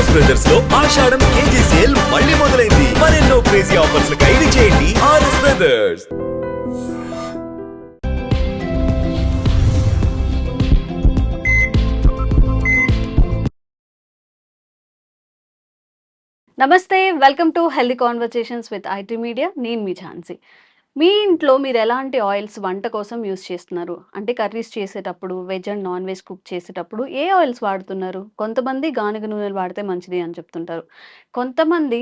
RS బ్రదర్స్లో Ashadam KG sale మళ్ళీ మొదలైంది. మరెన్నో క్రేజీ ఆఫర్స్ ఖైదీ చేయండి ఆర్ఎస్ బ్రదర్స్ నమస్తే welcome to healthy conversations with IT media నేను మీ ఝాన్సీ. మీ ఇంట్లో మీరు ఎలాంటి ఆయిల్స్ వంట కోసం యూస్ చేస్తున్నారు? అంటే కర్రీస్ చేసేటప్పుడు veg and non veg cook చేసేటప్పుడు ఏ ఆయిల్స్ వాడుతున్నారు? కొంతమంది గానుగ నూనెలు వాడితే మంచిది అని చెప్తుంటారు. కొంతమంది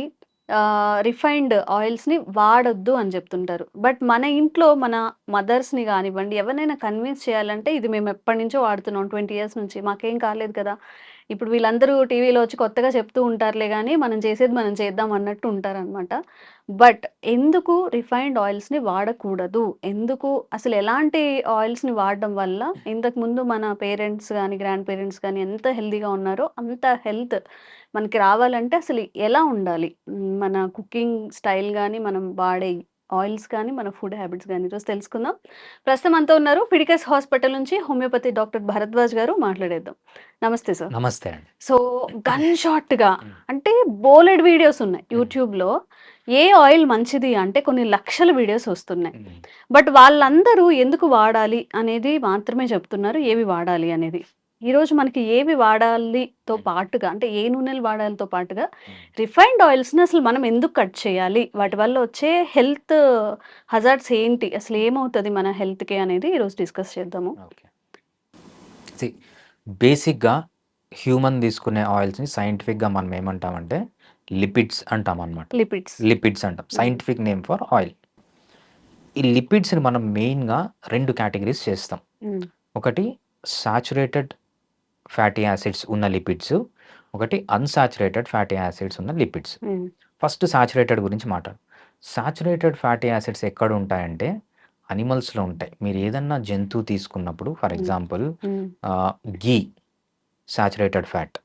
రిఫైన్డ్ ఆయిల్స్ని వాడొద్దు అని చెప్తుంటారు. బట్ మన ఇంట్లో మన మదర్స్ని కానివ్వండి ఎవరినైనా కన్విన్స్ చేయాలంటే ఇది మేము ఎప్పటి నుంచో వాడుతున్నాం. ట్వంటీ ఇయర్స్ నుంచి. మాకేం కాలేదు కదా. ఇప్పుడు వీళ్ళందరూ టీవీలో వచ్చి కొత్తగా చెప్తూ ఉంటారులే కానీ మనం చేసేది మనం చేద్దాం అన్నట్టు ఉంటారనమాట బట్ ఎందుకు రిఫైన్డ్ ఆయిల్స్ని వాడకూడదు? ఎందుకు అసలు ఎలాంటి ఆయిల్స్ని వాడడం వల్ల ఇంతకుముందు మన పేరెంట్స్ కానీ గ్రాండ్ పేరెంట్స్ కానీ ఎంత హెల్దీగా ఉన్నారో అంత హెల్త్ మనకి రావాలంటే అసలు ఎలా ఉండాలి? మన కుకింగ్ స్టైల్ కానీ మనం వాడే ఆయిల్స్ కానీ మన ఫుడ్ హ్యాబిట్స్ కానీ ఈరోజు తెలుసుకుందాం. ప్రస్తుతం అంతా ఉన్నారు ఫిడికస్ హాస్పిటల్ నుంచి హోమియోపతి డాక్టర్ భరద్వాజ్ గారు మాట్లాడేద్దాం. నమస్తే సార్. నమస్తే అండి. సో గన్ షాట్గా అంటే బోలెడ్ వీడియోస్ ఉన్నాయి యూట్యూబ్లో ఏ ఆయిల్ మంచిది అంటే కొన్ని లక్షల వీడియోస్ వస్తున్నాయి. బట్ వాళ్ళందరూ ఎందుకు వాడాలి అనేది మాత్రమే చెప్తున్నారు. ఏవి వాడాలి అనేది. ఈ రోజు మనకి ఏవి వాడాలితో పాటుగా అంటే ఏ నూనెలు వాడాలితో పాటుగా రిఫైన్డ్ ఆయిల్స్ని అసలు మనం ఎందుకు కట్ చేయాలి? వాటి వల్ల వచ్చే హెల్త్ హజార్డ్స్ ఏంటి? అసలు ఏమవుతుంది మన హెల్త్కి అనేది ఈరోజు డిస్కస్ చేద్దాము. ఓకే. బేసిక్గా హ్యూమన్ తీసుకునే ఆయిల్స్ని సైంటిఫిక్గా మనం ఏమంటామంటే లిపిడ్స్ అంటాం అనమాట లిపిడ్స్. లిపిడ్స్ అంటాం. Scientific name for oil. ఈ లిపిడ్స్ని మనం మెయిన్గా రెండు కేటగిరీస్ చేస్తాం. ఒకటి సాచురేటెడ్ ఫ్యాటీ యాసిడ్స్ ఉన్న లిపిడ్స్ ఒకటి అన్సాచురేటెడ్ ఫ్యాటీ యాసిడ్స్ ఉన్న లిపిడ్స్ ఫస్ట్ సాచురేటెడ్ గురించి మాట్లాడు. సాచురేటెడ్ ఫ్యాటీ యాసిడ్స్ ఎక్కడ ఉంటాయంటే అనిమల్స్లో ఉంటాయి. మీరు ఏదన్నా జంతువు తీసుకున్నప్పుడు for. Example ghee saturated fat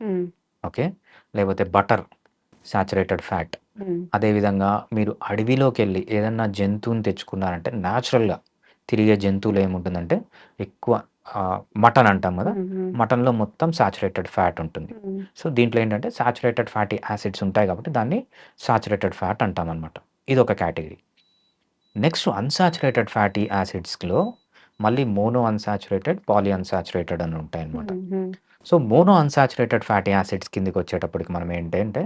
okay లేకపోతే బటర్ సాచురేటెడ్ ఫ్యాట్ అదేవిధంగా మీరు అడవిలోకి వెళ్ళి ఏదన్నా జంతువుని తెచ్చుకున్నారంటే న్యాచురల్గా తిరిగే జంతువులు ఏముంటుందంటే ఎక్కువ మటన్ అంటాం కదా మటన్లో మొత్తం సాచురేటెడ్ ఫ్యాట్ ఉంటుంది. సో దీంట్లో ఏంటంటే సాచురేటెడ్ ఫ్యాటీ యాసిడ్స్ ఉంటాయి కాబట్టి దాన్ని సాచురేటెడ్ ఫ్యాట్ అంటాం అనమాట ఇది ఒక కేటగిరీ. నెక్స్ట్ అన్సాచురేటెడ్ ఫ్యాటీ యాసిడ్స్లో మళ్ళీ మోనో అన్సాచురేటెడ్ పాలీ అన్సాచురేటెడ్ అని ఉంటాయి అనమాట so mono unsaturated fatty acids కిందకి వచ్చేటప్పటికి మనం ఏంటంటే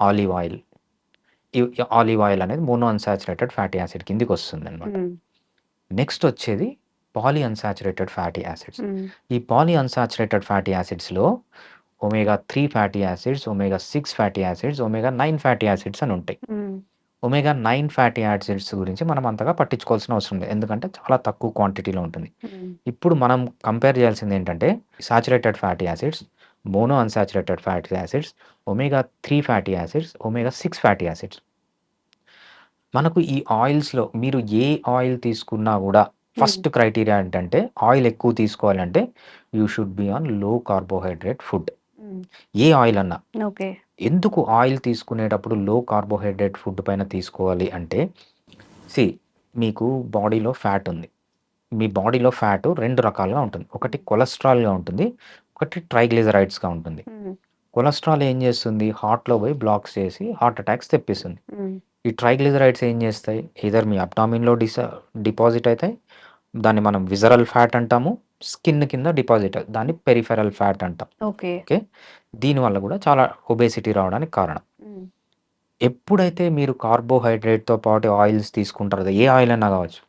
ఆలివ్ ఆయిల్ ఆలివ్ ఆయిల్ అనేది మోనో అన్సాచురేటెడ్ ఫ్యాటీ యాసిడ్ కిందకి వస్తుంది అనమాట నెక్స్ట్ వచ్చేది పాలీ అన్సాచురేటెడ్ ఫ్యాటీ యాసిడ్స్ ఈ poly unsaturated fatty యాసిడ్స్లో omega three fatty acids omega six fatty acids omega nine fatty acids అని ఉంటాయి. ఒమేగా నైన్ ఫ్యాటీ యాసిడ్స్ గురించి మనం అంతగా పట్టించుకోవాల్సిన అవసరం లేదు. ఎందుకంటే చాలా తక్కువ క్వాంటిటీలో ఉంటుంది. ఇప్పుడు మనం కంపేర్ చేయాల్సింది ఏంటంటే saturated fatty acids mono unsaturated fatty acids omega three fatty acids omega six fatty acids మనకు ఈ ఆయిల్స్లో మీరు ఏ ఆయిల్ తీసుకున్నా కూడా ఫస్ట్ క్రైటీరియా ఏంటంటే ఆయిల్ ఎక్కువ తీసుకోవాలంటే యూ షుడ్ బి ఆన్లో కార్బోహైడ్రేట్ ఫుడ్. ఏ ఆయిల్ అన్నా. ఓకే. ఎందుకు ఆయిల్ తీసుకునేటప్పుడు లో కార్బోహైడ్రేట్ ఫుడ్ పైన తీసుకోవాలి అంటే సి మీకు బాడీలో ఫ్యాట్ ఉంది. మీ బాడీలో ఫ్యాట్ రెండు రకాలుగా ఉంటుంది. ఒకటి కొలెస్ట్రాల్గా ఉంటుంది. ఒకటి ట్రైగ్లిజరైడ్స్గా ఉంటుంది. కొలెస్ట్రాల్ ఏం చేస్తుంది? హార్ట్లో పోయి బ్లాక్స్ చేసి హార్ట్ అటాక్స్ తెప్పిస్తుంది. ఈ ట్రైగ్లిజరైడ్స్ ఏం చేస్తాయి? ఇదర్ మీ అబ్డామిన్లో డిస డిపాజిట్ అవుతాయి దాన్ని మనం విజరల్ ఫ్యాట్ అంటాము స్కిన్ కింద డిపాజిట్ దాన్ని పెరిఫెరల్ ఫ్యాట్ అంటాం. ఓకే. దీనివల్ల కూడా చాలా ఒబేసిటీ రావడానికి కారణం. ఎప్పుడైతే మీరు కార్బోహైడ్రేట్తో పాటు ఆయిల్స్ తీసుకుంటారో ఏ ఆయిల్ అయినా కావచ్చు.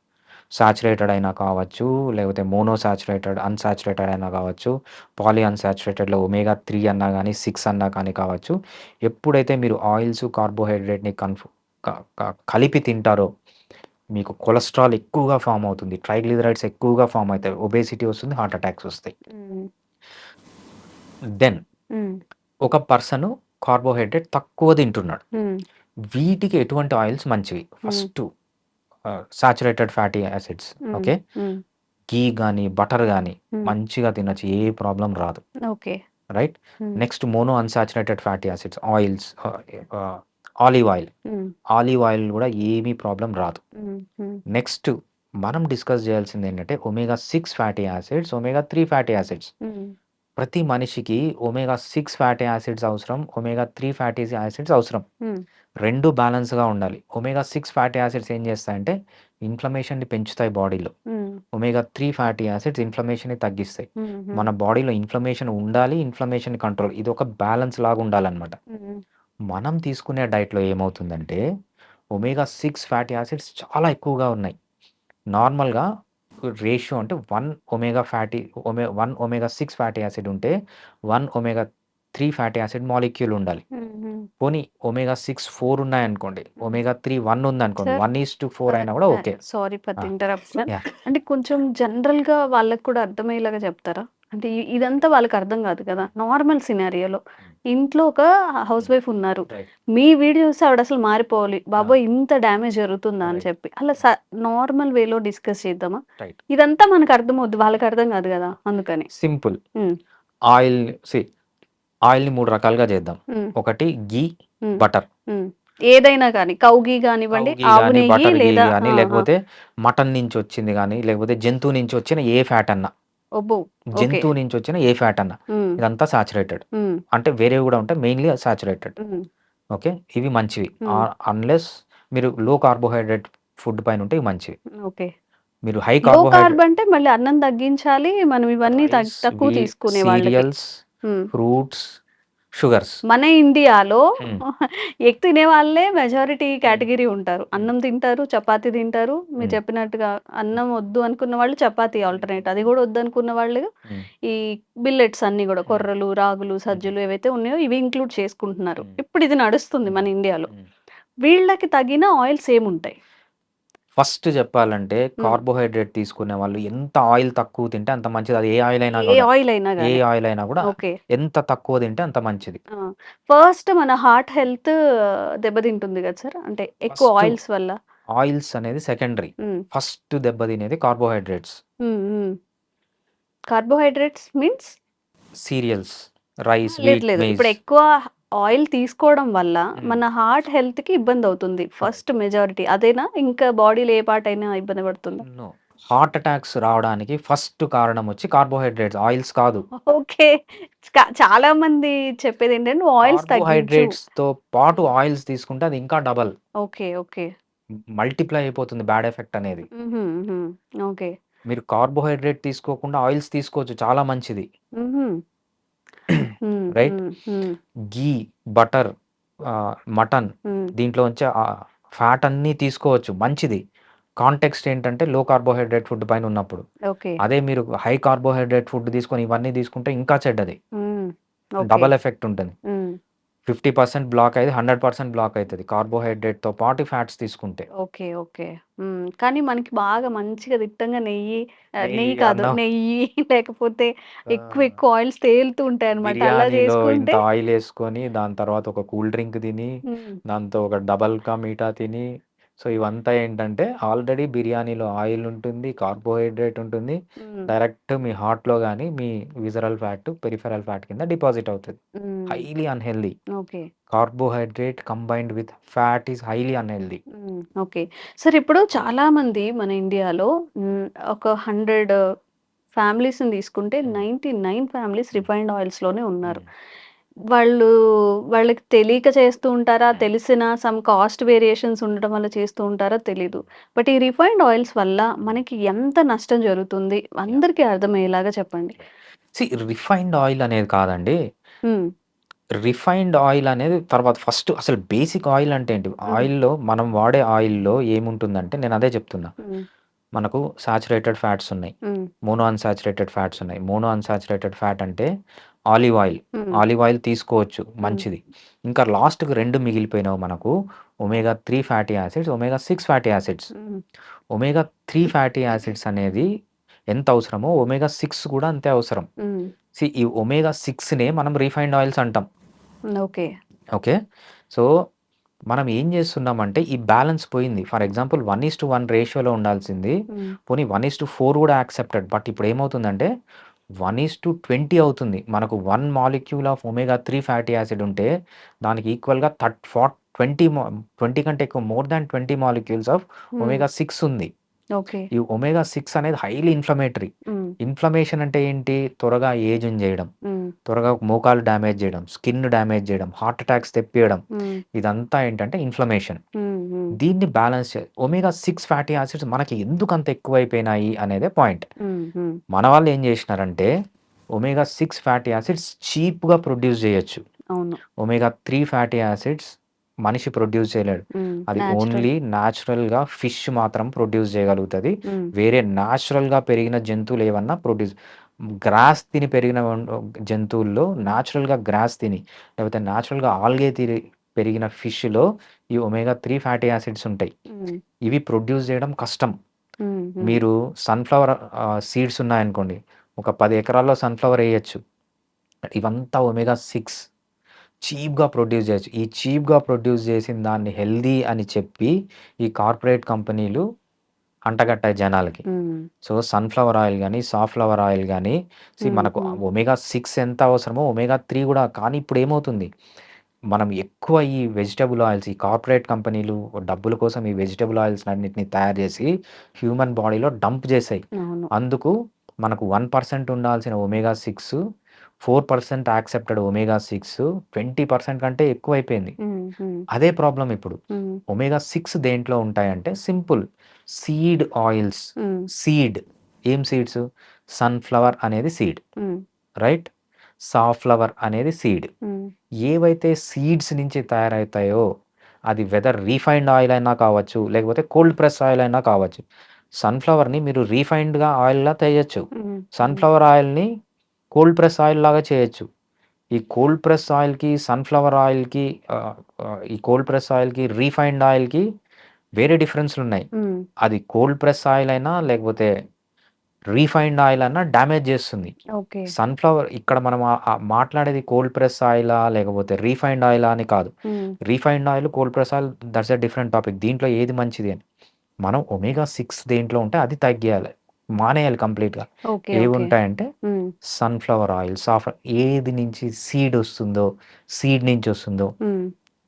సాచురేటెడ్ అయినా కావచ్చు లేకపోతే మోనో సాచురేటెడ్ అన్సాచురేటెడ్ అయినా కావచ్చు పాలీ అన్సాచురేటెడ్లో ఒమేగా త్రీ అన్నా కానీ సిక్స్ అన్నా కానీ కావచ్చు. ఎప్పుడైతే మీరు ఆయిల్స్ కార్బోహైడ్రేట్ని కన్ఫ్ కలిపి తింటారో మీకు కొలెస్ట్రాల్ ఎక్కువగా ఫామ్ అవుతుంది ట్రైగ్లిజరైడ్స్ ఎక్కువగా ఫామ్ అవుతాయి ఒబేసిటీ వస్తుంది హార్ట్ అటాక్స్ వస్తాయి. దెన్ ఒక పర్సన్ కార్బోహైడ్రేట్ తక్కువ తింటున్నాడు. వీటికి ఎటువంటి ఆయిల్స్ మంచివి? First saturated fatty acids okay? Ghee కానీ బటర్ కానీ మంచిగా తినచ్చు ఏ ప్రాబ్లం రాదు. Okay. Right next mono unsaturated fatty acids oils olive oil. Olive oil కూడా ఏమీ ప్రాబ్లం రాదు. నెక్స్ట్ మనం డిస్కస్ చేయాల్సింది ఏంటంటే omega six fatty acids omega three fatty acids. ప్రతి మనిషికి ఒమేగా సిక్స్ ఫ్యాటీ యాసిడ్స్ అవసరం ఒమేగా త్రీ ఫ్యాటీ యాసిడ్స్ అవసరం. రెండు బ్యాలెన్స్గా ఉండాలి. ఒమేగా సిక్స్ ఫ్యాటీ యాసిడ్స్ ఏం చేస్తాయంటే ఇన్ఫ్లమేషన్ని పెంచుతాయి బాడీలో ఒమేగా త్రీ ఫ్యాటీ యాసిడ్స్ ఇన్ఫ్లమేషన్ని తగ్గిస్తాయి. మన బాడీలో ఇన్ఫ్లమేషన్ ఉండాలి ఇన్ఫ్లమేషన్ కంట్రోల్ ఇది ఒక బ్యాలెన్స్ లాగా ఉండాలన్నమాట. మనం తీసుకునే డైట్లో ఏమవుతుందంటే ఒమేగా సిక్స్ ఫ్యాటీ యాసిడ్స్ చాలా ఎక్కువగా ఉన్నాయి. నార్మల్గా రేషియో అంటే one omega fatty ఒమే one omega six fatty acid ఉంటే one omega three fatty acid molecule ఉండాలి. పోనీ ఒమేగా సిక్స్ ఫోర్ ఉన్నాయనుకోండి ఒమేగా త్రీ వన్ ఉందనుకోండి Sir, one is to four అయినా కూడా ఓకే. Sorry for interruption. అంటే కొంచెం జనరల్గా వాళ్ళకి కూడా అర్థమయ్యేలాగా చెప్తారా? అంటే ఇదంతా వాళ్ళకి అర్థం కాదు కదా నార్మల్ సినారియోలో. ఇంట్లో ఒక హౌస్ వైఫ్ ఉన్నారు. మీ వీడియోస్ ఆవిడ అసలు మారిపోవాలి. బాబోయ్ ఇంత డ్యామేజ్ జరుగుతుందా? అని. చెప్పి. అలా నార్మల్ వేలో డిస్కస్ చేద్దామా? ఇదంతా మనకు అర్థం అవుద్ది వాళ్ళకి అర్థం కాదు కదా అందుకని. సింపుల్. ఆయిల్ సి ఆయిల్ని మూడు రకాలుగా చేద్దాం. ఒకటి గీ బటర్. ఏదైనా కానీ కౌగి కానివ్వండి బటర్ లేదా. లేకపోతే మటన్ నుంచి వచ్చింది కానీ లేకపోతే జంతువు నుంచి వచ్చిన ఏ ఫ్యాట్ అన్నా. జంతువు నుంచి వచ్చిన ఏ ఫ్యాట్ అన్నా. ఇదంతా సాచురేటెడ్. అంటే వేరే కూడా ఉంటాయి మెయిన్లీ సాచురేటెడ్. ఓకే? ఇవి మంచివి. అన్లెస్ మీరు లో కార్బోహైడ్రేట్ ఫుడ్ పైన ఉంటే ఇవి మంచివి. ఓకే. మీరు హై కార్బోహైడ్రేట్ అంటే మళ్ళీ అన్నం తగ్గించాలి మనం ఇవన్నీ తక్కువ తీసుకునే వాళ్ళకి. Fruits sugars. మన ఇండియాలో. ఎగ్ తినే వాళ్ళే మెజారిటీ కేటగిరీ ఉంటారు. అన్నం తింటారు చపాతీ తింటారు. మీరు. చెప్పినట్టుగా అన్నం వద్దు అనుకున్న వాళ్ళు చపాతీ ఆల్టర్నేట్. అది కూడా వద్దు అనుకున్న వాళ్ళు ఈ బిల్లెట్స్ అన్ని కూడా కొర్రలు రాగులు సజ్జలు ఏవైతే ఉన్నాయో ఇవి ఇంక్లూడ్ చేసుకుంటున్నారు. ఇప్పుడు ఇది నడుస్తుంది మన ఇండియాలో. వీళ్ళకి తగిన ఆయిల్స్ ఏముంటాయి? ఫస్ట్ చెప్పాలంటే కార్బోహైడ్రేట్ తీసుకునే వాళ్ళు ఎంత ఆయిల్ తక్కువ తింటే అంత మంచిది. అది ఏ ఆయిల్ అయినా ఏ కూడా ఆయిల్ అయినా ఏ కానీ ఆయిల్ అయినా కూడా ఓకే. ఎంత తక్కువ తింటే అంత మంచిది. ఫస్ట్ మన హార్ట్ హెల్త్ దెబ్బతింటుంది కదా సార్? అంటే ఎక్కువ First- ఆయిల్స్ వల్ల. ఆయిల్స్ అనేది సెకండరీ. ఫస్ట్ దెబ్బ తినేది carbohydrates. Carbohydrates means? Cereals rice లేదు లేదు. ఇప్పుడు ఎక్కువ ఆయిల్ తీసుకోవడం వల్ల. మన హార్ట్ హెల్త్కి ఇబ్బంది అవుతుంది ఫస్ట్ మెజారిటీ అదేనా? ఇంకా బాడీలో ఏ పార్ట్ అయినా ఇబ్బంది పడుతుందా? హార్ట్ అటాక్స్ రావడానికి ఫస్ట్ కారణం వచ్చి కార్బోహైడ్రేట్స్ ఆయిల్స్ కాదు. ఓకే. చాలా మంది చెప్పేది ఏంటంటే ఆయిల్స్ కార్బోహైడ్రేట్స్తో పాటు ఆయిల్స్ తీసుకుంటే అది ఇంకా డబల్. Okay okay. మల్టిప్లై అయిపోతుంది బ్యాడ్ ఎఫెక్ట్ అనేది. ఓకే. మీరు కార్బోహైడ్రేట్ తీసుకోకుండా ఆయిల్స్ తీసుకోవచ్చు. చాలా మంచిది. Hmm, ghee butter mutton. దీంట్లో వచ్చే ఫ్యాట్ అన్నీ తీసుకోవచ్చు. మంచిది. కాంటెక్స్ట్ ఏంటంటే లో కార్బోహైడ్రేట్ ఫుడ్ పైన ఉన్నప్పుడు. అదే మీరు హై కార్బోహైడ్రేట్ ఫుడ్ తీసుకొని ఇవన్నీ తీసుకుంటే ఇంకా చెడ్డది. డబల్ ఎఫెక్ట్ ఉంటుంది. ఫిఫ్టీ పర్సెంట్ బ్లాక్ అయితే హండ్రెడ్ పర్సెంట్ బ్లాక్ అవుతుంది కార్బోహైడ్రేట్తో పాటు ఫ్యాట్స్ తీసుకుంటే. Okay okay. కానీ మనకి బాగా మంచిగా దిట్టంగా నెయ్యి నెయ్యి, కాదు. నెయ్యి లేకపోతే ఎక్కువ ఎక్కువ ఆయిల్స్ తేలుతూ ఉంటాయి అనమాట అలా చేసుకుంటే ఆయిల్ వేసుకొని దాని తర్వాత ఒక కూల్ డ్రింక్ తిని దాంతో ఒక డబల్ కా మీఠా తిని సో ఇవంతా ఏంటంటే ఆల్రెడీ బిర్యానీలో ఆయిల్ ఉంటుంది కార్బోహైడ్రేట్ ఉంటుంది. డైరెక్ట్ మీ హార్ట్లో కానీ మీ విజరల్ ఫ్యాట్ పెరిఫెరల్ ఫ్యాట్ కింద డిపాజిట్ అవుతుంది. Highly unhealthy. Okay. Carbohydrate combined with fat is highly unhealthy. Hmm. Okay. Sir ఇప్పుడు చాలా మంది మన ఇండియాలో మ్, ఒక హండ్రెడ్ ఫ్యామిలీస్ని తీసుకుంటే. నైంటీ నైన్ ఫ్యామిలీస్ రిఫైన్డ్ ఆయిల్స్లోనే ఉన్నారు. వాళ్ళు వాళ్ళకి తెలియక చేస్తూ ఉంటారా. తెలిసిన సమ్ కాస్ట్ వేరియేషన్స్ ఉండడం వల్ల చేస్తూ ఉంటారా? తెలీదు. బట్ ఈ రిఫైన్డ్ ఆయిల్స్ వల్ల మనకి ఎంత నష్టం జరుగుతుంది? అందరికీ అర్థమయ్యేలాగా చెప్పండి. సి రిఫైన్డ్ ఆయిల్ అనేది కాదండి. రిఫైన్డ్ ఆయిల్ అనేది తర్వాత ఫస్ట్ అసలు బేసిక్ ఆయిల్ అంటే ఏంటి? ఆయిల్లో మనం వాడే ఆయిల్లో ఏముంటుందంటే నేను అదే చెప్తున్నా. మనకు సాచురేటెడ్ ఫ్యాట్స్ ఉన్నాయి. మోనో అన్సాచురేటెడ్ ఫ్యాట్స్ ఉన్నాయి. మోనో అన్సాచురేటెడ్ ఫ్యాట్ అంటే ఆలివ్ ఆయిల్. ఆలివ్ ఆయిల్ తీసుకోవచ్చు. మంచిది. ఇంకా లాస్ట్కి రెండు మిగిలిపోయినావు మనకు. Omega three fatty acids omega six fatty acids. Omega three fatty acids అనేది ఎంత అవసరమో ఒమేగా సిక్స్ కూడా అంతే అవసరం. సి ఈ ఒమేగా సిక్స్నే మనం రీఫైన్డ్ ఆయిల్స్ అంటాం. ఓకే. ఓకే? సో మనం ఏం చేస్తున్నామంటే ఈ బ్యాలెన్స్ పోయింది. For example one is to one రేషియోలో ఉండాల్సింది. పోనీ వన్ ఈస్ టు ఫోర్ కూడా యాక్సెప్టెడ్. బట్ ఇప్పుడు ఏమవుతుందంటే వన్ ఈస్ టు ట్వంటీ అవుతుంది మనకు one molecule of omega three fatty acid ఉంటే దానికి ఈక్వల్గా థర్ట్ ఫార్ ట్వంటీ ట్వంటీ కంటే ఎక్కువ more than twenty molecules of. Omega six ఉంది ఈ ఒమేగా సిక్స్ అనేది హైలీ ఇన్ఫ్లమేటరీ. ఇన్ఫ్లమేషన్ అంటే ఏంటి? త్వరగా ఏజ్ని చేయడం. త్వరగా మోకాలు డ్యామేజ్ చేయడం స్కిన్ డ్యామేజ్ చేయడం హార్ట్ అటాక్స్ తెప్పియడం. ఇదంతా ఏంటంటే ఇన్ఫ్లమేషన్. దీన్ని balance omega six fatty acids మనకి ఎందుకు అంత ఎక్కువైపోయినాయి అనేదే పాయింట్. మన వాళ్ళు ఏం చేసినారంటే ఒమేగా సిక్స్ ఫ్యాటీ యాసిడ్స్ చీప్గా ప్రొడ్యూస్ చేయొచ్చు. ఒమేగా త్రీ ఫ్యాటీ యాసిడ్స్ మనిషి ప్రొడ్యూస్ చేయలేడు. అది. ఓన్లీ న్యాచురల్గా ఫిష్ మాత్రం ప్రొడ్యూస్ చేయగలుగుతుంది. వేరే న్యాచురల్గా పెరిగిన జంతువులు ఏమన్నా ప్రొడ్యూస్ గ్రాస్ తిని పెరిగిన జంతువుల్లో న్యాచురల్గా గ్రాస్ తిని లేకపోతే న్యాచురల్గా ఆల్గే తిని పెరిగిన ఫిష్లో ఈ ఒమేగా త్రీ ఫ్యాటీ యాసిడ్స్ ఉంటాయి. ఇవి ప్రొడ్యూస్ చేయడం కష్టం. మీరు సన్ఫ్లవర్ సీడ్స్ ఉన్నాయనుకోండి ఒక పది ఎకరాల్లో సన్ఫ్లవర్ వేయచ్చు. ఇవంతా ఒమేగా సిక్స్ చీప్గా ప్రొడ్యూస్ చేయొచ్చు ఈ చీప్గా ప్రొడ్యూస్ చేసిన దాన్ని హెల్దీ అని చెప్పి ఈ కార్పొరేట్ కంపెనీలు అంటగట్టాయి జనాలకి. సో సన్ఫ్లవర్ ఆయిల్ కానీ సాఫ్లవర్ ఆయిల్ కానీ మనకు. ఒమేగా సిక్స్ ఎంత అవసరమో ఒమేగా త్రీ కూడా కానీ ఇప్పుడు ఏమవుతుంది మనం ఎక్కువ ఈ వెజిటబుల్ ఆయిల్స్ ఈ కార్పొరేట్ కంపెనీలు డబ్బుల కోసం ఈ వెజిటబుల్ ఆయిల్స్ అన్నిటిని తయారు చేసి హ్యూమన్ బాడీలో డంప్ చేసాయి. అందుకు మనకు వన్ పర్సెంట్ ఉండాల్సిన omega six four percent accepted omega six twenty percent కంటే ఎక్కువ అయిపోయింది అదే ప్రాబ్లం ఇప్పుడు. ఒమేగా సిక్స్ దేంట్లో ఉంటాయంటే సింపుల్ సీడ్ ఆయిల్స్. సీడ్. ఏం సీడ్స్? సన్ఫ్లవర్ అనేది సీడ్. రైట్? సాఫ్లవర్ అనేది సీడ్. ఏవైతే సీడ్స్ నుంచి తయారవుతాయో అది వెదర్ రీఫైండ్ ఆయిల్ అయినా కావచ్చు లేకపోతే కోల్డ్ ప్రెస్ ఆయిల్ అయినా కావచ్చు సన్ఫ్లవర్ని మీరు రీఫైండ్గా ఆయిల్లా చేయొచ్చు ఉమ్, సన్ఫ్లవర్ ఆయిల్ని కోల్డ్ ప్రెస్ ఆయిల్ లాగా చేయొచ్చు. ఈ కోల్డ్ ప్రెస్ ఆయిల్కి సన్ఫ్లవర్ ఆయిల్కి ఈ కోల్డ్ ప్రెస్ ఆయిల్కి రీఫైండ్ ఆయిల్కి వేరే డిఫరెన్స్లు ఉన్నాయి. ఉమ్, అది కోల్డ్ ప్రెస్ ఆయిల్ అయినా లేకపోతే రీఫైండ్ ఆయిల్ అయినా డ్యామేజ్ చేస్తుంది. ఓకే సన్ఫ్లవర్ ఇక్కడ మనం మాట్లాడేది కోల్డ్ ప్రెస్ ఆయిలా లేకపోతే రీఫైండ్ ఆయిలా అని కాదు. Refined oil cold press oil that's a different topic దీంట్లో ఏది మంచిది అని? మనం ఒమేగా సిక్స్ దేంట్లో ఉంటే అది తగ్గియాలి. మానేయాలి కంప్లీట్గా. ఏవి ఉంటాయంటే సన్ఫ్లవర్ ఆయిల్ సాఫ్ ఏది నుంచి సీడ్ వస్తుందో సీడ్ నుంచి వస్తుందో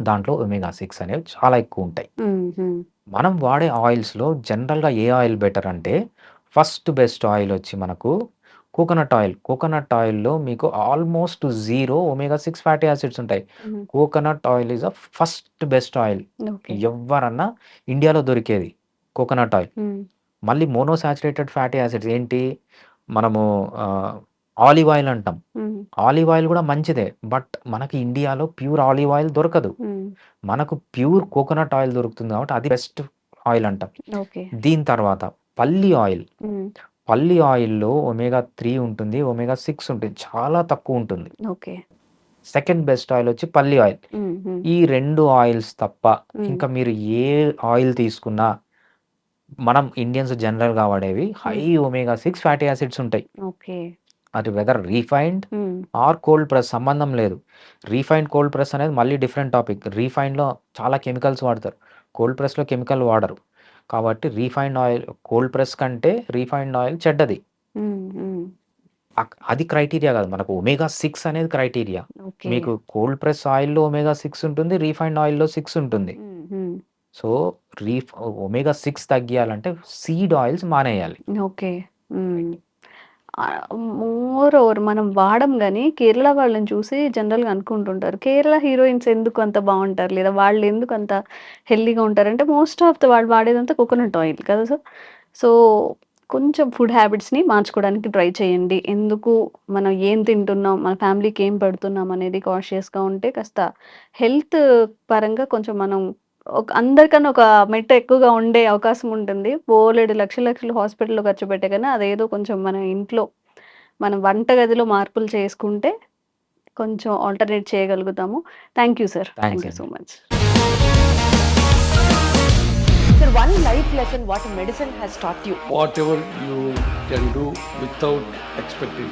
దాంట్లో ఒమేగా సిక్స్ అనేవి చాలా ఎక్కువ ఉంటాయి. మనం వాడే ఆయిల్స్లో జనరల్గా ఏ ఆయిల్ బెటర్ అంటే ఫస్ట్ బెస్ట్ ఆయిల్ వచ్చి మనకు కోకోనట్ ఆయిల్. కోకోనట్ ఆయిల్లో మీకు almost zero omega six fatty acids ఉంటాయి. Coconut oil is a first best oil. ఎవరన్నా ఇండియాలో దొరికేది కోకోనట్ ఆయిల్. మళ్ళీ మోనోసాచురేటెడ్ ఫ్యాటీ యాసిడ్స్ ఏంటి? మనము ఆలివ్ ఆయిల్ అంటాం. ఆలివ్ ఆయిల్ కూడా మంచిదే బట్ మనకి ఇండియాలో ప్యూర్ ఆలివ్ ఆయిల్ దొరకదు. మనకు ప్యూర్ కోకోనట్ ఆయిల్ దొరుకుతుంది కాబట్టి అది బెస్ట్ ఆయిల్ అంటాం. దీని తర్వాత పల్లి ఆయిల్. పల్లి ఆయిల్లో ఒమేగా త్రీ ఉంటుంది ఒమేగా సిక్స్ ఉంటుంది చాలా తక్కువ ఉంటుంది. ఓకే. సెకండ్ బెస్ట్ ఆయిల్ వచ్చి పల్లి ఆయిల్. ఈ రెండు ఆయిల్స్ తప్ప. ఇంకా మీరు ఏ ఆయిల్ తీసుకున్నా మనం ఇండియన్స్ జనరల్గా వాడేవి high omega six fatty acids ఉంటాయి. ఓకే. అది whether refined or cold press సంబంధం లేదు. రీఫైన్డ్ కోల్డ్ ప్రెస్ అనేది మళ్ళీ డిఫరెంట్ టాపిక్ రీఫైన్లో చాలా కెమికల్స్ వాడతారు. కోల్డ్ ప్రెస్లో కెమికల్ వాడరు. కాబట్టి రీఫైన్డ్ ఆయిల్ కోల్డ్ ప్రెస్ కంటే రీఫైన్డ్ ఆయిల్ చెడ్డది. ఉమ్, అక్- అది క్రైటీరియా కాదు. మనకు ఒమేగా సిక్స్ అనేది క్రైటీరియా మీకు కోల్డ్ ప్రెస్ ఆయిల్లో ఒమేగా సిక్స్ ఉంటుంది రీఫైన్డ్ ఆయిల్లో సిక్స్ ఉంటుంది. సో రీఫ్ ఒమేగా సిక్స్ తగ్గియాలంటే సీడ్ ఆయిల్స్ మానేయాలి. ఓకే. మోర్ ఓవర్ మనం వాడం కానీ కేరళ వాళ్ళని చూసి జనరల్గా అనుకుంటుంటారు. కేరళ హీరోయిన్స్ ఎందుకు అంత బాగుంటారు? లేదా వాళ్ళు ఎందుకు అంత హెల్దీగా ఉంటారు? అంటే మోస్ట్ ఆఫ్ ద వాళ్ళు వాడేదంతా కోకోనట్ ఆయిల్ కదా సార్ సో కొంచెం ఫుడ్ హ్యాబిట్స్ని మార్చుకోవడానికి ట్రై చేయండి. ఎందుకు మనం ఏం తింటున్నాం? మన ఫ్యామిలీకి ఏం పెడుతున్నాం అనేది కాన్షియస్గా ఉంటే కాస్త హెల్త్ పరంగా కొంచెం మనం ఒక అందరికన్నా ఒక మెట్ట ఎక్కువగా ఉండే అవకాశం ఉంటుంది బోలెడు లక్షల లక్షలు హాస్పిటల్లో ఖర్చు పెట్టే కన్నా అదేదో కొంచెం మన ఇంట్లో మనం వంటగదిలో మార్పులు చేసుకుంటే కొంచెం ఆల్టర్నేట్ చేయగలుగుతాము thank you sir thank you. So much Sir, one life lesson what medicine has taught you. whatever you can do without expecting.